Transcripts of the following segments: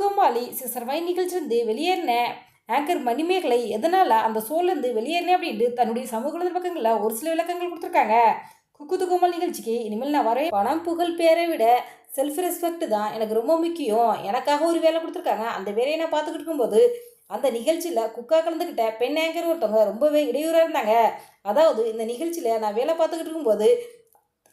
கோமாளி சிசர்வாய் நிகழ்ச்சியிலிருந்து வெளியேறினேன் ஆங்கர் மணிமேகலை எதனால் அந்த சோல்லேருந்து வெளியேறினேன் அப்படின்ட்டு தன்னுடைய சமூக பக்கங்களில் ஒரு சில விளக்கங்கள் கொடுத்துருக்காங்க. குக்குத்து கோமாளி நிகழ்ச்சிக்கு இனிமேல் நான் வரவே பணம் புகழ் பேரை விட செல்ஃப் ரெஸ்பெக்ட் தான் எனக்கு ரொம்ப முக்கியம். எனக்காக ஒரு வேலை கொடுத்துருக்காங்க. அந்த வேலையை நான் பார்த்துக்கிட்டு இருக்கும்போது அந்த நிகழ்ச்சியில் குக்கா கலந்துக்கிட்ட பெண் ஆங்கர் ஒருத்தவங்க ரொம்பவே இடையூறாக இருந்தாங்க. அதாவது இந்த நிகழ்ச்சியில் நான் வேலை பார்த்துக்கிட்டு இருக்கும்போது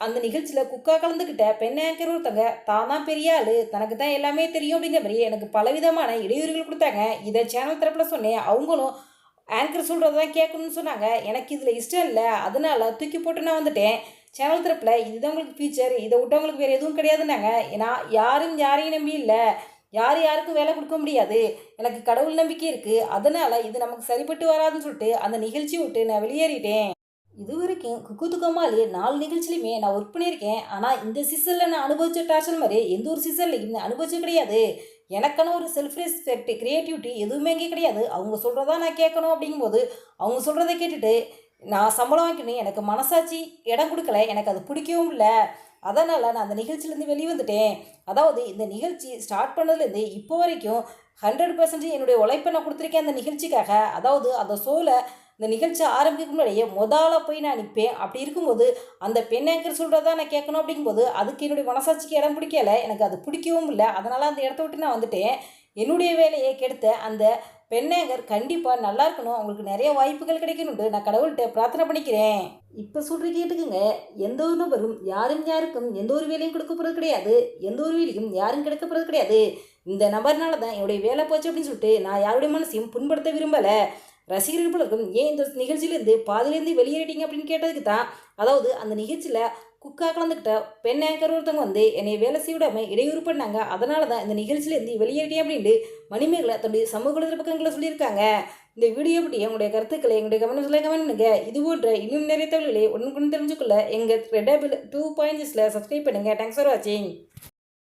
அந்த நிகழ்ச்சியில் குக்கா கலந்துக்கிட்ட பெண் ஆங்கர் ஒருத்தங்க தான் தான் பெரிய ஆள் தனக்கு தான் எல்லாமே தெரியும் அப்படிங்கிற மாதிரி எனக்கு பலவிதமான இடையூறுகள் கொடுத்தாங்க. இதை சேனல் தரப்பில் சொன்னேன். அவங்களும் ஆங்கர் சொல்கிறது தான் கேட்கணும்னு சொன்னாங்க. எனக்கு இதில் இஷ்டம் இல்லை. அதனால் தூக்கி போட்டு நான் வந்துட்டேன். சேனல் தரப்பில் இதுதான் உங்களுக்கு ஃபீச்சர் இதை விட்டவங்களுக்கு வேறு எதுவும் கிடையாதுன்னாங்க. ஏன்னா யாரும் யாரையும் நம்பி இல்லை. யார் யாருக்கும் வேலை கொடுக்க முடியாது. எனக்கு கடவுள் நம்பிக்கை இருக்குது அதனால் இது நமக்கு சரிப்பட்டு வராதுன்னு சொல்லிட்டு அந்த நிகழ்ச்சி விட்டு நான் வெளியேறிட்டேன். இது வரைக்கும் குக்கு கோமாளி நாலு நிகழ்ச்சிலையுமே நான் ஒர்க் பண்ணியிருக்கேன். ஆனால் இந்த சீசனில் நான் அனுபவிச்ச டார்ச்சர் மாதிரி எந்த ஒரு சீசன்லையும் நான் அனுபவிச்சது கிடையாது. எனக்கான ஒரு செல்ஃப் ரெஸ்பெக்ட் க்ரியேட்டிவிட்டி எதுவுமே இங்கே கிடையாது. அவங்க சொல்கிறதா நான் கேட்கணும் அப்படிங்கும்போது அவங்க சொல்கிறத கேட்டுட்டு நான் சம்பளம் வாங்கிக்கணும் எனக்கு மனசாட்சி இடம் கொடுக்கல. எனக்கு அது பிடிக்கவும் இல்லை. அதனால் நான் அந்த நிகழ்ச்சியிலேருந்து வெளியே வந்துட்டேன் அதாவது இந்த நிகழ்ச்சி ஸ்டார்ட் பண்ணதுலேருந்து இப்போ வரைக்கும் ஹண்ட்ரட் பர்சன்ட் என்னுடைய உழைப்பை நான் கொடுத்துருக்கேன் அந்த நிகழ்ச்சிக்காக. அதாவது அந்த ஷோவில் இந்த நிகழ்ச்சி ஆரம்பிக்க முன்னாடியே முதல்ல போய் நான் நிற்பேன் அப்படி இருக்கும்போது அந்த பெண் ஆங்கர் சொல்கிறதா நான் கேட்கணும் அப்படிங்கும்போது அதுக்கு என்னுடைய மனசாட்சிக்கு இடம் பிடிக்கல. எனக்கு அது பிடிக்கவும் இல்லை. அதனால் அந்த இடத்த விட்டு நான் வந்துட்டேன். என்னுடைய வேலையை கெடுத்த அந்த பெண்ணேங்கர் கண்டிப்பாக நல்லா இருக்கணும். அவங்களுக்கு நிறைய வாய்ப்புகள் கிடைக்கணும்ட்டு நான் கடவுள்கிட்ட பிரார்த்தனை பண்ணிக்கிறேன். இப்போ சொல்கிற கேட்டுக்குங்க. எந்த ஒரு நபரும் யாரும் யாருக்கும் எந்த ஒரு வேலையும் கொடுக்க போகிறது கிடையாது. எந்த ஒரு வேலையும் யாரும் கிடைக்க போகிறது கிடையாது. இந்த நபர்னால தான் என்னுடைய வேலை போச்சு அப்படின்னு சொல்லிட்டு நான் யாருடைய மனசையும் புண்படுத்த விரும்பலை. ரசிகர்கள் ஏன் இந்த நிகழ்ச்சியிலேருந்து பாதிலேருந்து வெளியேறிட்டீங்க அப்படின்னு கேட்டதுக்கு தான் அதாவது அந்த நிகழ்ச்சியில் குக்காக கலந்துக்கிட்ட பெண் ஆங்கர் ஒருத்தவங்க வந்து என்னை வேலை செய்ய விடாமல் இடையூறு பண்ணாங்க. அதனால தான் இந்த நிகழ்ச்சியிலேருந்து வெளியேறிட்டேன் அப்படின்ட்டு மணிமேகலை தன்னுடைய சமூக பக்கங்களை சொல்லியிருக்காங்க. இந்த வீடியோ பற்றி உங்களுடைய கருத்துக்களை எங்களுடைய கமெண்ட்ஸில் கமெண்ட் பண்ணுங்க. இது போன்ற இன்னும் நிறைய தகவல்களை ஒன்று தெரிஞ்சுக்கொள்ள எங்கள் ரெடபிள் டூ பாயிண்ட்ஸில் சப்ஸ்கிரைப் பண்ணுங்கள் தேங்க்ஸ் ஃபார் வாட்சிங்